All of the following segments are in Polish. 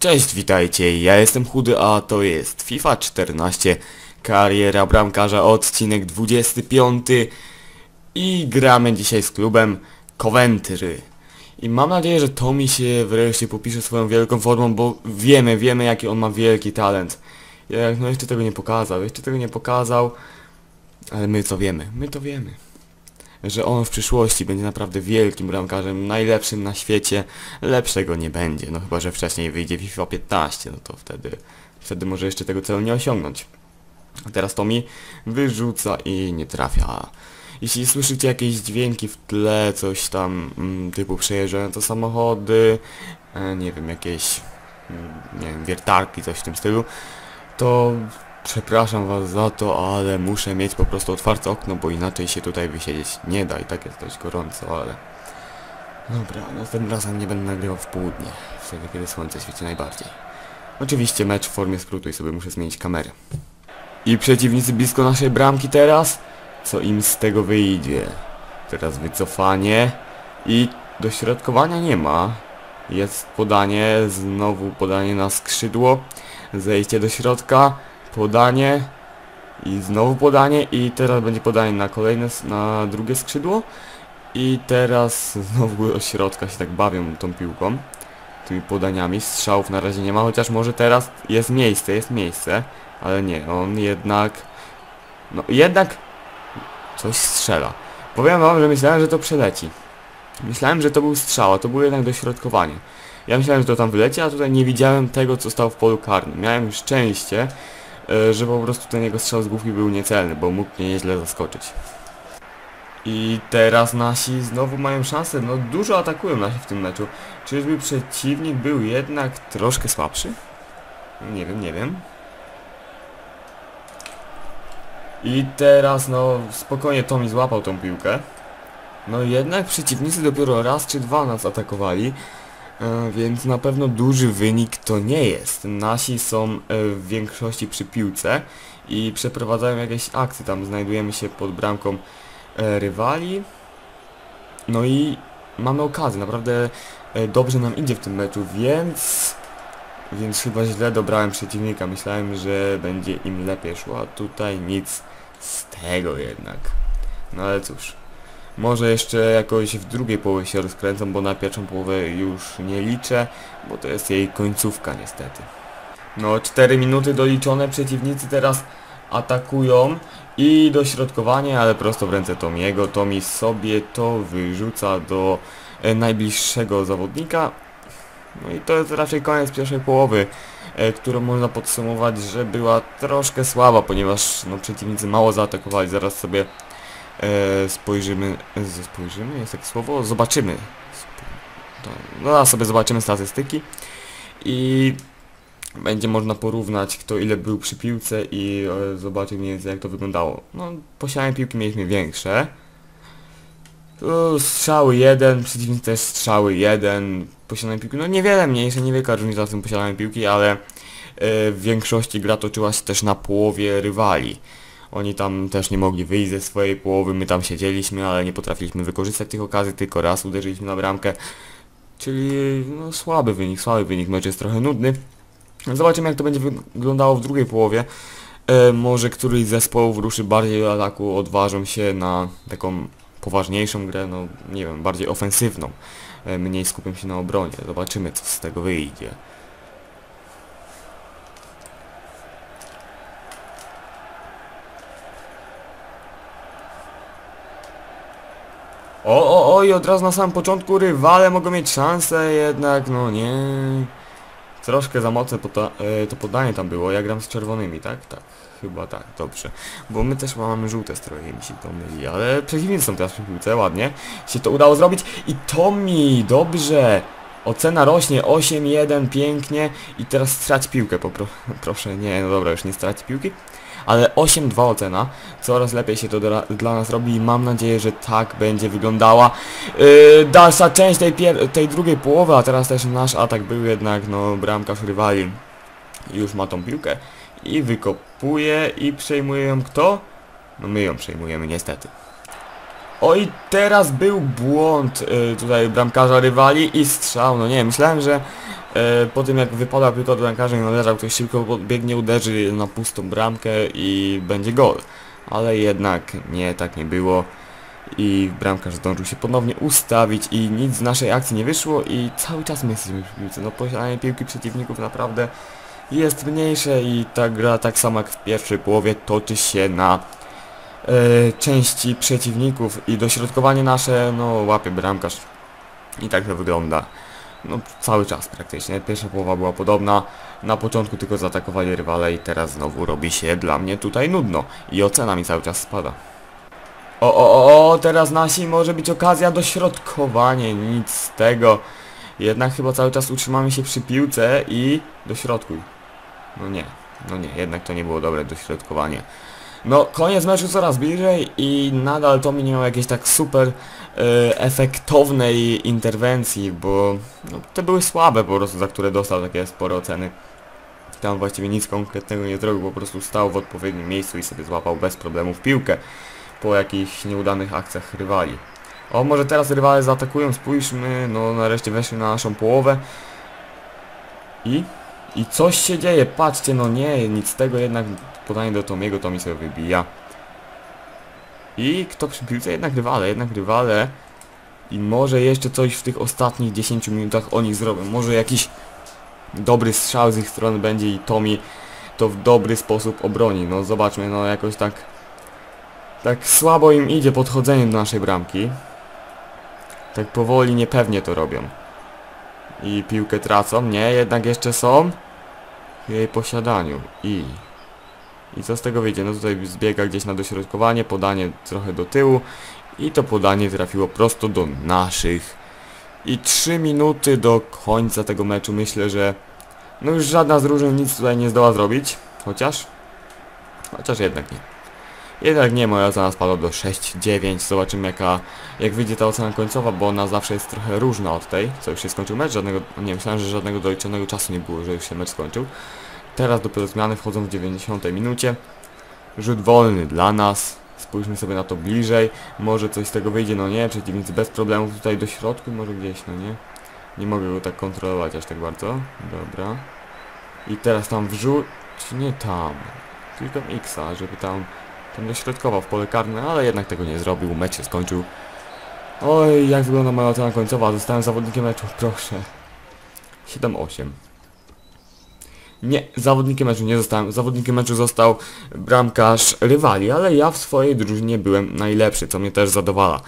Cześć, witajcie, ja jestem Chudy, a to jest FIFA 14 Kariera Bramkarza, odcinek 25 i gramy dzisiaj z klubem Coventry. I mam nadzieję, że Tommy się wreszcie popisze swoją wielką formą, bo wiemy, wiemy jaki on ma wielki talent. Jak, no jeszcze tego nie pokazał, jeszcze tego nie pokazał, ale my to wiemy, my to wiemy że on w przyszłości będzie naprawdę wielkim bramkarzem, najlepszym na świecie. Lepszego nie będzie, no chyba, że wcześniej wyjdzie FIFA 15, no to wtedy, wtedy może jeszcze tego celu nie osiągnąć. A teraz to mi wyrzuca i nie trafia. Jeśli słyszycie jakieś dźwięki w tle, coś tam mm, typu przejeżdżające samochody, e, nie wiem, jakieś mm, nie wiem, wiertarki, coś w tym stylu, to Przepraszam was za to, ale muszę mieć po prostu otwarte okno, bo inaczej się tutaj wysiedzieć nie da i tak jest dość gorąco, ale... Dobra, następnym razem nie będę nagrywał w południe, wtedy kiedy słońce świeci najbardziej. Oczywiście mecz w formie skrótu i sobie muszę zmienić kamerę. I przeciwnicy blisko naszej bramki teraz? Co im z tego wyjdzie? Teraz wycofanie i dośrodkowania nie ma. Jest podanie, znowu podanie na skrzydło, zejście do środka, podanie i znowu podanie i teraz będzie podanie na kolejne, na drugie skrzydło i teraz znowu do środka się tak bawią tą piłką tymi podaniami, strzałów na razie nie ma, chociaż może teraz jest miejsce, jest miejsce, ale nie, on jednak no jednak coś strzela. Powiem wam, że myślałem, że to przeleci. Myślałem, że to był strzał, a to było jednak dośrodkowanie. Ja myślałem, że to tam wyleci, a tutaj nie widziałem tego, co stało w polu karnym. Miałem szczęście, że po prostu ten jego strzał z główki był niecelny, bo mógł mnie nieźle zaskoczyć. I teraz nasi znowu mają szansę, no dużo atakują nasi w tym meczu. Czyżby przeciwnik był jednak troszkę słabszy? Nie wiem, nie wiem. I teraz no spokojnie Tommy złapał tą piłkę. No jednak przeciwnicy dopiero raz czy dwa nas atakowali. Więc na pewno duży wynik to nie jest. Nasi są e, w większości przy piłce i przeprowadzają jakieś akcje. Tam znajdujemy się pod bramką e, rywali. No i mamy okazję. Naprawdę e, dobrze nam idzie w tym meczu, więc... Więc chyba źle dobrałem przeciwnika. Myślałem, że będzie im lepiej szło, a tutaj nic z tego jednak. No ale cóż. Może jeszcze jakoś w drugiej połowie się rozkręcą, bo na pierwszą połowę już nie liczę, bo to jest jej końcówka niestety. No 4 minuty doliczone, przeciwnicy teraz atakują i dośrodkowanie, ale prosto w ręce Tomiego. Tomi sobie to wyrzuca do e, najbliższego zawodnika. No i to jest raczej koniec pierwszej połowy, e, którą można podsumować, że była troszkę słaba, ponieważ no, przeciwnicy mało zaatakowali. Zaraz sobie e, spojrzymy, z- spojrzymy, jest takie słowo? Zobaczymy. No zaraz sobie zobaczymy statystyki i będzie można porównać kto ile był przy piłce i e, zobaczyć mniej więcej jak to wyglądało. No posiadanie piłki mieliśmy większe. Tu strzały jeden, przeciwnicy też strzały jeden, posiadanie piłki, no niewiele mniejsze, niewielka różnica w tym posiadaniu piłki, ale e, w większości gra toczyła się też na połowie rywali. Oni tam też nie mogli wyjść ze swojej połowy, my tam siedzieliśmy, ale nie potrafiliśmy wykorzystać tych okazji, tylko raz uderzyliśmy na bramkę. Czyli no, słaby wynik, słaby wynik, mecz jest trochę nudny. Zobaczymy jak to będzie wyglądało w drugiej połowie. E, może któryś z zespołów ruszy bardziej do ataku, odważą się na taką poważniejszą grę, no nie wiem, bardziej ofensywną. E, mniej skupią się na obronie. Zobaczymy co z tego wyjdzie. I od razu na samym początku rywale mogą mieć szansę, jednak no nie. Troszkę za mocne pota- e, to podanie tam było, ja gram z czerwonymi, tak? Tak, chyba tak, dobrze. Bo my też mamy żółte stroje, mi się to myli, ale przeciwnicy są teraz przy piłce, ładnie. Się to udało zrobić i Tommy, dobrze! Ocena rośnie, 8-1, pięknie i teraz strać piłkę, popro proszę, nie, no dobra, już nie strać piłki. Ale 8-2 ocena, coraz lepiej się to dla, dla nas robi i mam nadzieję, że tak będzie wyglądała yy, dalsza część tej, tej drugiej połowy, a teraz też nasz atak był jednak, no, bramkarz rywali już ma tą piłkę i wykopuje i przejmuje ją kto? No my ją przejmujemy niestety. Oj, teraz był błąd y, tutaj bramkarza rywali i strzał. No nie, myślałem, że y, po tym jak wypadła piłka od bramkarza i należał, ktoś szybko biegnie, uderzy na pustą bramkę i będzie gol. Ale jednak nie, tak nie było. I bramkarz zdążył się ponownie ustawić i nic z naszej akcji nie wyszło i cały czas my jesteśmy przy piłce. No posiadanie piłki przeciwników naprawdę jest mniejsze i ta gra tak samo jak w pierwszej połowie toczy się na części przeciwników i dośrodkowanie nasze, no łapie bramkarz i tak to wygląda. No cały czas praktycznie. Pierwsza połowa była podobna. Na początku tylko zaatakowali rywale i teraz znowu robi się dla mnie tutaj nudno. I ocena mi cały czas spada. O, o, o, o, teraz nasi może być okazja dośrodkowanie, nic z tego. Jednak chyba cały czas utrzymamy się przy piłce i dośrodkuj. No nie, no nie, jednak to nie było dobre dośrodkowanie. No, koniec meczu coraz bliżej i nadal Tommy nie miał jakiejś tak super e, efektownej interwencji, bo no, te były słabe po prostu, za które dostał takie spore oceny. Tam właściwie nic konkretnego nie zrobił, po prostu stał w odpowiednim miejscu i sobie złapał bez problemów piłkę po jakichś nieudanych akcjach rywali. O, może teraz rywale zaatakują, spójrzmy, no nareszcie weszli na naszą połowę. I? I coś się dzieje, patrzcie, no nie, nic z tego jednak podanie do Tomiego, Tomi sobie wybija. I kto przy piłce? Jednak rywale, jednak rywale. I może jeszcze coś w tych ostatnich 10 minutach oni zrobią. Może jakiś dobry strzał z ich strony będzie i Tomi to w dobry sposób obroni. No zobaczmy, no jakoś tak tak słabo im idzie podchodzenie do naszej bramki. Tak powoli, niepewnie to robią. I piłkę tracą. Nie, jednak jeszcze są w jej posiadaniu. I... I co z tego wyjdzie? No tutaj zbiega gdzieś na dośrodkowanie, podanie trochę do tyłu. I to podanie trafiło prosto do naszych. I 3 minuty do końca tego meczu. Myślę, że no już żadna z drużyn nic tutaj nie zdoła zrobić. Chociaż... Chociaż jednak nie. Jednak nie, moja ocena spadła do 6-9. Zobaczymy jaka, jak wyjdzie ta ocena końcowa, bo ona zawsze jest trochę różna od tej, co już się skończył mecz. Żadnego, nie, myślałem, że żadnego doliczonego czasu nie było, że już się mecz skończył. Teraz dopiero zmiany wchodzą w 90 minucie. Rzut wolny dla nas. Spójrzmy sobie na to bliżej. Może coś z tego wyjdzie, no nie. Przeciwnicy bez problemów tutaj do środku, może gdzieś, no nie. Nie mogę go tak kontrolować aż tak bardzo. Dobra. I teraz tam wrzut... Nie tam. Tylko Xa, żeby tam tam dośrodkował w pole karne, ale jednak tego nie zrobił, mecz się skończył. Oj, jak wygląda moja ocena końcowa, zostałem zawodnikiem meczu, proszę. 7-8. Nie, zawodnikiem meczu nie zostałem. Zawodnikiem meczu został bramkarz rywali, ale ja w swojej drużynie byłem najlepszy, co mnie też zadowala.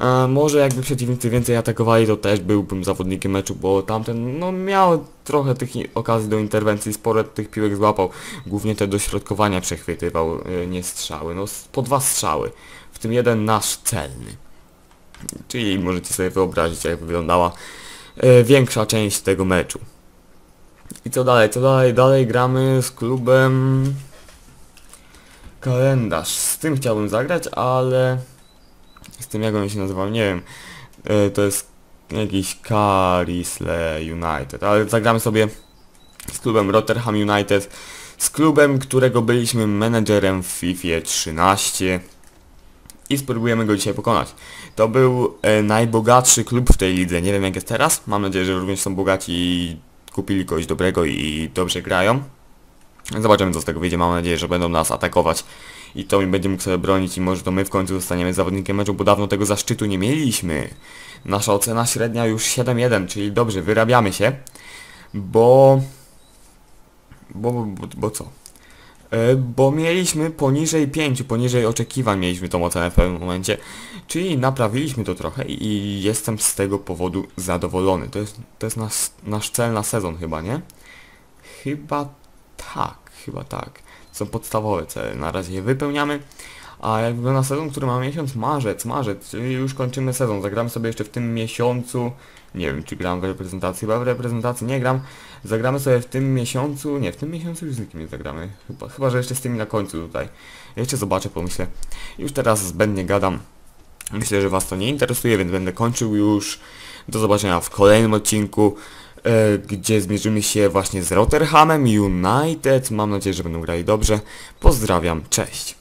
E, może jakby przeciwnicy więcej atakowali, to też byłbym zawodnikiem meczu, bo tamten no miał trochę tych okazji do interwencji, sporo tych piłek złapał. Głównie te dośrodkowania przechwytywał, e, nie strzały. No po dwa strzały, w tym jeden nasz celny. Czyli możecie sobie wyobrazić jak wyglądała e, większa część tego meczu. I co dalej, co dalej? Dalej gramy z klubem... Kalendarz. Z tym chciałbym zagrać, ale... Z tym jak on się nazywał, nie wiem. E, to jest jakiś Carisle United, ale zagramy sobie z klubem Rotterdam United, z klubem, którego byliśmy menedżerem w FIFA 13 i spróbujemy go dzisiaj pokonać. To był e, najbogatszy klub w tej lidze, nie wiem jak jest teraz, mam nadzieję, że również są bogaci kupili kogoś dobrego i dobrze grają. Zobaczymy co z tego wyjdzie, mam nadzieję, że będą nas atakować i to mi będzie mógł sobie bronić i może to my w końcu zostaniemy zawodnikiem meczu, bo dawno tego zaszczytu nie mieliśmy. Nasza ocena średnia już 7-1, czyli dobrze, wyrabiamy się, bo... Bo, bo, bo co? E, bo mieliśmy poniżej 5, poniżej oczekiwań mieliśmy tą ocenę w pewnym momencie, czyli naprawiliśmy to trochę i jestem z tego powodu zadowolony. To jest, to jest nasz, nasz cel na sezon chyba, nie? Chyba tak, chyba tak. Są podstawowe cele, na razie je wypełniamy. A jak wygląda sezon, który ma miesiąc? Marzec, marzec, czyli już kończymy sezon. Zagramy sobie jeszcze w tym miesiącu. Nie wiem, czy gram w reprezentacji, chyba w reprezentacji nie gram. Zagramy sobie w tym miesiącu, nie, w tym miesiącu już z nikim nie zagramy. Chyba, chyba że jeszcze z tymi na końcu tutaj. Jeszcze zobaczę, pomyślę. Już teraz zbędnie gadam. Myślę, że Was to nie interesuje, więc będę kończył już. Do zobaczenia w kolejnym odcinku, e, gdzie zmierzymy się właśnie z Rotherhamem United. Mam nadzieję, że będą grali dobrze. Pozdrawiam, cześć.